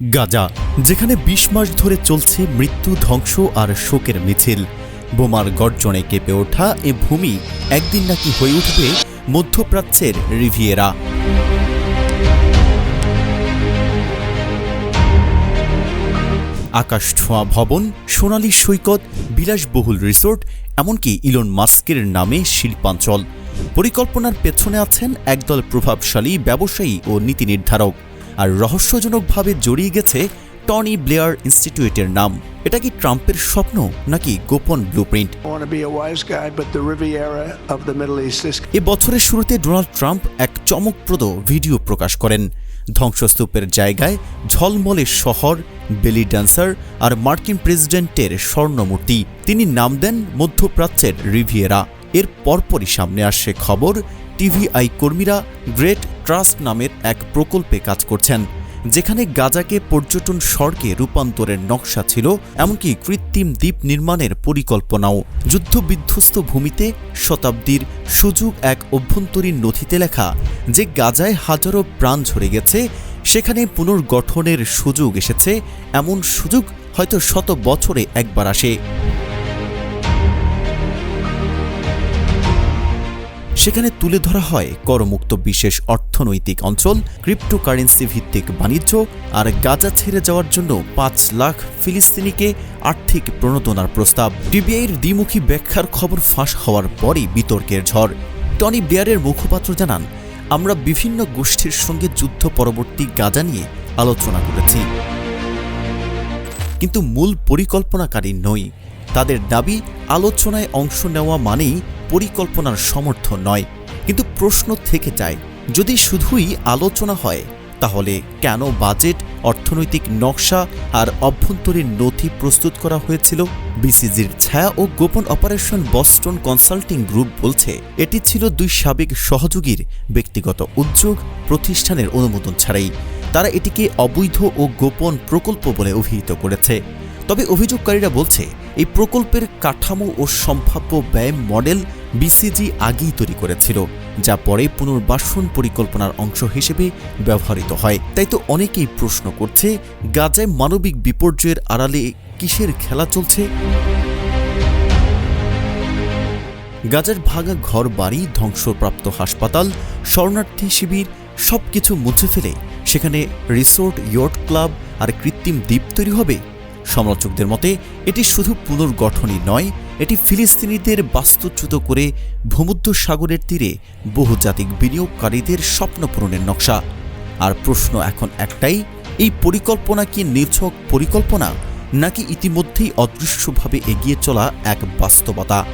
গাজা, যেখানে বিশ মাস ধরে চলছে মৃত্যু, ধ্বংস আর শোকের মিছিল। বোমার গর্জনে কেঁপে ওঠা এ ভূমি একদিন নাকি হয়ে উঠবে মধ্যপ্রাচ্যের রিভিয়েরা। আকাশ ছোঁয়া ভবন, সোনালী সৈকত, বিলাসবহুল রিসোর্ট, এমনকি ইলন মাস্কের নামে শিল্পাঞ্চল। পরিকল্পনার পেছনে আছেন একদল প্রভাবশালী ব্যবসায়ী ও নীতি নির্ধারক। আর রহস্যজনকভাবে জড়িয়ে গেছে টনি ব্লেয়ার ইনস্টিটিউটের নাম। এটা কি ট্রাম্পের স্বপ্ন নাকি গোপন ব্লুপ্রিন্ট East is এ বছরের শুরুতে ডোনাল্ড ট্রাম্প এক চমকপ্রদ ভিডিও প্রকাশ করেন। ধ্বংসস্তূপের জায়গায় ঝলমলে শহর বেলি ড্যান্সার আর মার্কিন প্রেসিডেন্টের স্বর্ণমূর্তি। তিনি নাম দেন মধ্যপ্রাচ্যের রিভিয়েরা। এর পরপরই সামনে আসে খবর টিভিআই কর্মীরা গ্রেট ট্রাস্ট নামের এক প্রকল্পে কাজ করছেন, যেখানে গাজাকে পর্যটন স্বর্গে রূপান্তরের নকশা ছিল, এমনকি কৃত্রিম দ্বীপ নির্মাণের পরিকল্পনাও। যুদ্ধবিধ্বস্ত ভূমিতে শতাব্দীর সুযোগ এক অভ্যন্তরীণ নথিতে লেখা যে গাজায় হাজারো প্রাণ ঝরে গেছে, সেখানে পুনর্গঠনের সুযোগ এসেছে, এমন সুযোগ হয়তো শত বছরে একবার আসে। সেখানে তুলে ধরা হয় করমুক্ত বিশেষ অর্থনৈতিক অঞ্চল ক্রিপ্টোকারেন্সি ভিত্তিক বাণিজ্য আর গাজা ছেড়ে যাওয়ার জন্য পাঁচ লাখ ফিলিস্তিনিকে আর্থিক প্রণোদনার প্রস্তাব। টিবিআইয়ের দ্বিমুখী ব্যাখ্যার খবর ফাঁস হওয়ার পরই বিতর্কের ঝড়। টনি ব্লেয়ারের মুখপাত্র জানান, আমরা বিভিন্ন গোষ্ঠীর সঙ্গে যুদ্ধ পরবর্তী গাজা নিয়ে আলোচনা করেছি। কিন্তু মূল পরিকল্পনাকারী নই। তাদের দাবি, আলোচনায় অংশ নেওয়া মানেই পরিকল্পনার সমর্থ নয়। কিন্তু প্রশ্ন থেকে যায়, যদি শুধুই আলোচনা হয়, তাহলে কেন বাজেট, অর্থনৈতিক নকশা আর অভ্যন্তরীণ নথি প্রস্তুত করা হয়েছিল? বিসিজির ছায়া ও গোপন অপারেশন বস্টন কনসাল্টিং গ্রুপ বলছে, এটি ছিল দুই সাবেক সহযোগীর ব্যক্তিগত উদ্যোগ প্রতিষ্ঠানের অনুমোদন ছাড়াই। তারা এটিকে অবৈধ ও গোপন প্রকল্প বলে অভিহিত করেছে। তবে অভিযোগকারীরা বলছে, এই প্রকল্পের কাঠামো ও সম্ভাব্য ব্যয় মডেল বিসিজি আগেই তৈরি করেছিল, যা পরে পুনর্বাসন পরিকল্পনার অংশ হিসেবে ব্যবহৃত হয়। তাই তো অনেকেই প্রশ্ন করছে, গাজায় মানবিক বিপর্যয়ের আড়ালে কিসের খেলা চলছে? গাজার ভাঙা ঘর, বাড়ি, ধ্বংসপ্রাপ্ত হাসপাতাল, শরণার্থী শিবির সবকিছু মুছে ফেলে সেখানে রিসোর্ট ইয়ট ক্লাব আর কৃত্রিম দ্বীপ তৈরি হবে? সমালোচকদের মতে, এটি শুধু পুনর্গঠনই নয়, এটি ফিলিস্তিনিদের বাস্তুচ্যুত করে ভূমধ্য সাগরের তীরে বহুজাতিক বিনিয়োগকারীদের স্বপ্ন পূরণের নকশা। আর প্রশ্ন এখন একটাই, এই পরিকল্পনা কি নির্ছক পরিকল্পনা, নাকি ইতিমধ্যেই অদৃশ্যভাবে এগিয়ে চলা এক বাস্তবতা?